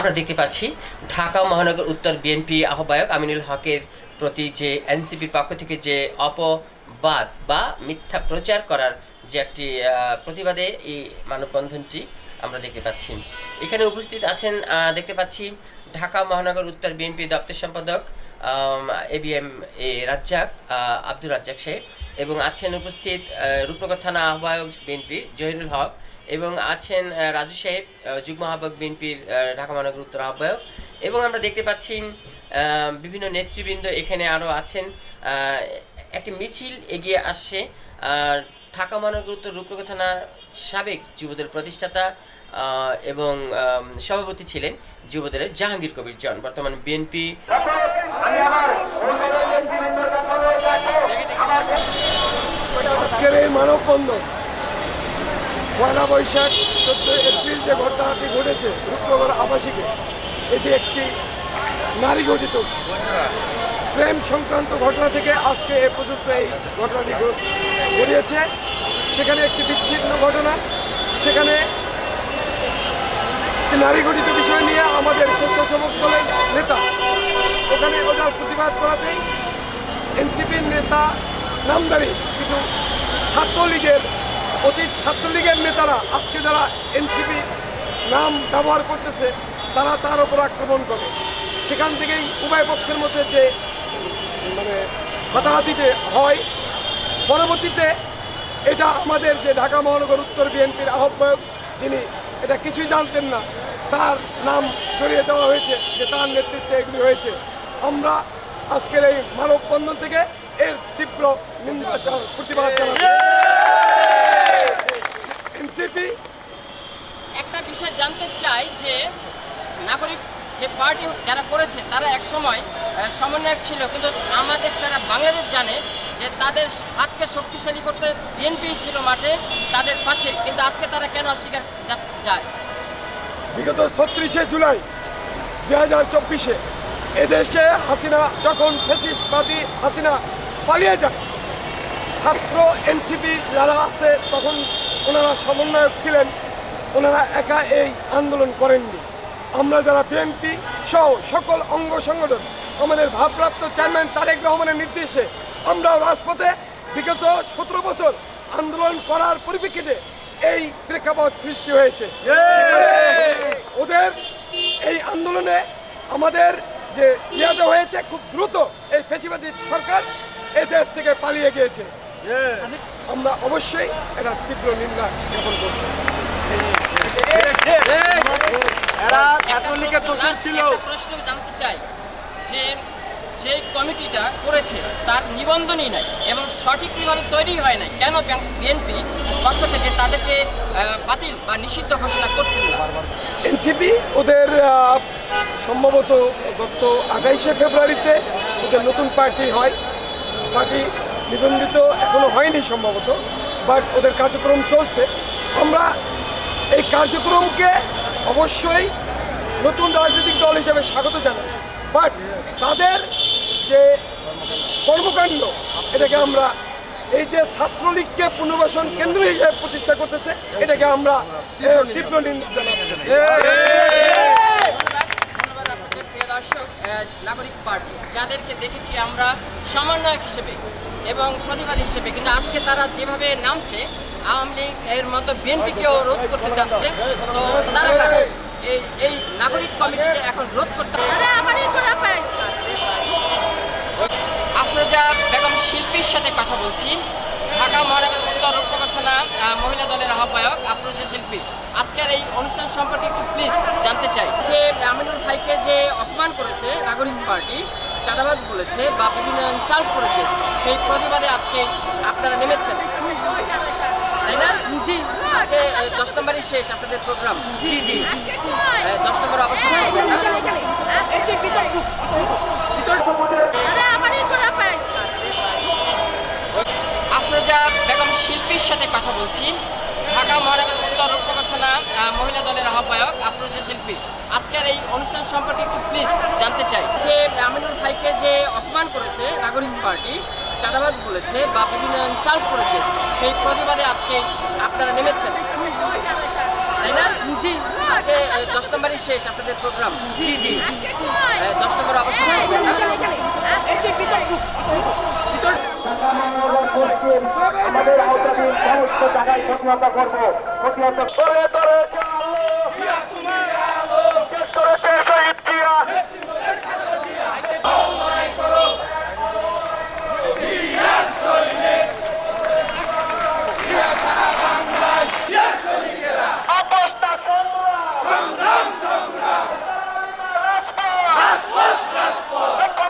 আমরা দেখতে পাচ্ছি ঢাকা মহানগর উত্তর বিএনপি আহ্বায়ক আমিনুল হকের প্রতি যে এনসিপির পক্ষ থেকে যে অপবাদ বা মিথ্যা প্রচার করার যে একটি প্রতিবাদে এই মানববন্ধনটি আমরা দেখতে পাচ্ছি। এখানে উপস্থিত আছেন দেখতে পাচ্ছি ঢাকা মহানগর উত্তর বিএনপি দপ্তর সম্পাদক A B M A Razzak Abdur Razzak সাহেব এবং আছেন উপস্থিত রূপনগর থানা আহ্বায়ক বিএনপি জহিরুল হক এবং আছেন রাজু সাহেব যুগ্ম আহ্বায়ক বিএনপির ঢাকা মহানগর উত্তর আহ্বায়ক। এবং আমরা দেখতে পাচ্ছি বিভিন্ন নেতৃবৃন্দ এখানে আরও আছেন। একটি মিছিল এগিয়ে আসছে। ঢাকা মহানগর উত্তর রূপনগর থানার সাবেক যুবদের প্রতিষ্ঠাতা এবং সভাপতি ছিলেন যুবদের জাহাঙ্গীর কবির জন। বর্তমান বিএনপি মানববন্ধন পয়লা বৈশাখ, চোদ্দই এপ্রিল যে ঘটনাটি ঘটেছে রূপনগর আবাসিকে, এটি একটি নারী গঠিত প্রেম সংক্রান্ত ঘটনা থেকে আজকে এ পর্যন্ত এই ঘটনাটি ঘটিয়েছে। সেখানে একটি বিচ্ছিন্ন ঘটনা, সেখানে নারী গঠিত বিষয় নিয়ে আমাদের স্বেচ্ছাসেবক দলের নেতা, ওখানে ওটার প্রতিবাদ করাতেই এনসিপির নেতা নামদারি কিছু ছাত্রলীগের অতীত ছাত্রলীগের নেতারা আজকে যারা এনসিপি নাম ব্যবহার করতেছে, তারা তার উপর আক্রমণ করে। সেখান থেকেই উভয় পক্ষের মধ্যে যে মানে হাতাহাতিতে হয়, পরবর্তীতে এটা আমাদের যে ঢাকা মহানগর উত্তর বিএনপির আহ্বায়ক, যিনি এটা কিছুই জানতেন না, তার নাম জড়িয়ে দেওয়া হয়েছে, যে তার নেতৃত্বে এগুলি হয়েছে। আমরা আজকের এই মানববন্ধন থেকে এর তীব্র নিন্দা প্রতিবাদ জানাচ্ছি এনসিপি একটা বিষয় জানতে চাই যে নাগরিক যে পার্টি যারা করেছে তারা এক সময় সমন্বয়ক ছিল। কিন্তু আমাদের সারা বাংলাদেশ জানে যে তাদের হাতকে শক্তিশালী করতে বিএনপি ছিল মাঠে তাদের পাশে। কিন্তু আজকে তারা কেন অস্বীকার যায়? বিগত ছত্রিশে জুলাই দুই হাজার চব্বিশে এদেশে হাসিনা যখন ফেসিসবাদী হাসিনা পালিয়ে যায় ছাত্র এনসিপি যারা আছে, তখন ওনারা সমন্বয়ক ছিলেন। ওনারা একা এই আন্দোলন করেননি। আমরা যারা বিএনপি সহ সকল অঙ্গ সংগঠন, আমাদের ভারপ্রাপ্ত চেয়ারম্যান তারেক রহমানের নির্দেশে আমরা রাজপথে বিগত সতেরো বছর আন্দোলন করার পরিপ্রেক্ষিতে এই প্রেক্ষাপট সৃষ্টি হয়েছে। ওদের এই আন্দোলনে আমাদের যে ইয়াতে হয়েছে, খুব দ্রুত এই ফেসিবাদী সরকার এই দেশ থেকে পালিয়ে গিয়েছে। আমরা অবশ্যই এটা তীব্র নিন্দা জ্ঞাপন করছি। এরা ছাত্রলীগের প্রশ্ন- দোষর ছিল। প্রশ্ন জানতে চাই। যে যে কমিটিটা করেছে তার নিবন্ধনই নাই এবং সঠিকভাবে তৈরি হয় নাই কেন বিএনপি পক্ষ থেকে তাদেরকে বাতিল বা নিষিদ্ধ ঘোষণা করছেন না? এনসিপি ওদের সম্ভবত গত আঠাইশে ফেব্রুয়ারিতে ওদের নতুন পার্টি হয়। পার্টি নিবন্ধিত এখনও হয়নি সম্ভবত বাট ওদের কার্যক্রম চলছে। আমরা এই কার্যক্রমকে অবশ্যই নতুন রাজনৈতিক দল হিসেবে স্বাগত জানাই। বাট তাদের যে কর্মকাণ্ড, এটাকে আমরা এই যে ছাত্রলীগকে পুনর্বাসন কেন্দ্র হিসেবে প্রতিষ্ঠা করতেছে, এটাকে আমরা তীব্র নিন্দা জানাচ্ছি। নাগরিক পার্টি যাদেরকে দেখেছি আমরা সমন্বয়ক হিসেবে এবং প্রতিবাদী হিসেবে। কিন্তু আজকে তারা যেভাবে নামছে আওয়ামী লীগ এর মতো বিএনপিকেও রোধ করতে যাচ্ছে তো তারা কারা? এই এই নাগরিক কমিটিকে এখন রোধ করতে আফরোজা বেগম শিল্পীর সাথে কথা বলছি ঢাকা মহানগর উত্তর রূপনগর থানা আহ, মহিলা দলের আহ্বায়ক আফরোজা শিল্পী। আজকের এই অনুষ্ঠান সম্পর্কে একটু প্লিজ জানতে চাই যে আমিনুল ভাইকে যে অপমান করেছে নাগরিক পার্টি চাঁদাবাজ বলেছে বা বিভিন্ন ইনসাল্ট করেছে সেই প্রতিবাদে আজকে আপনারা নেমেছেন। তাই না? জি। আজকে দশ নম্বরই শেষ আপনাদের প্রোগ্রাম জি জি। দশ নম্বর অবস্থান করবেন না আফরোজা বেগম শিল্পীর সাথে কথা বলছি ঢাকা মহানগর উত্তর রূপনগর থানা মহিলা দলের আহ্বায়ক আফরোজা শিল্পী। আজকের এই অনুষ্ঠান সম্পর্কে একটু প্লিজ জানতে চাই। যে আমিনুল ভাইকে যে অপমান করেছে নাগরিক পার্টি চাঁদাবাজ বলেছে বা বিভিন্ন ইনসাল্ট করেছে সেই প্রতিবাদে আজকে আপনারা নেমেছেন। তাই তাই না? জি। আজকে দশ নম্বরই শেষ আপনাদের প্রোগ্রাম জি জি। দশ নম্বর অবস্থান করবেন না? আমাদের আওতাধীন সমস্ত জায়গায় প্রতিহত করব। প্রতিহত করে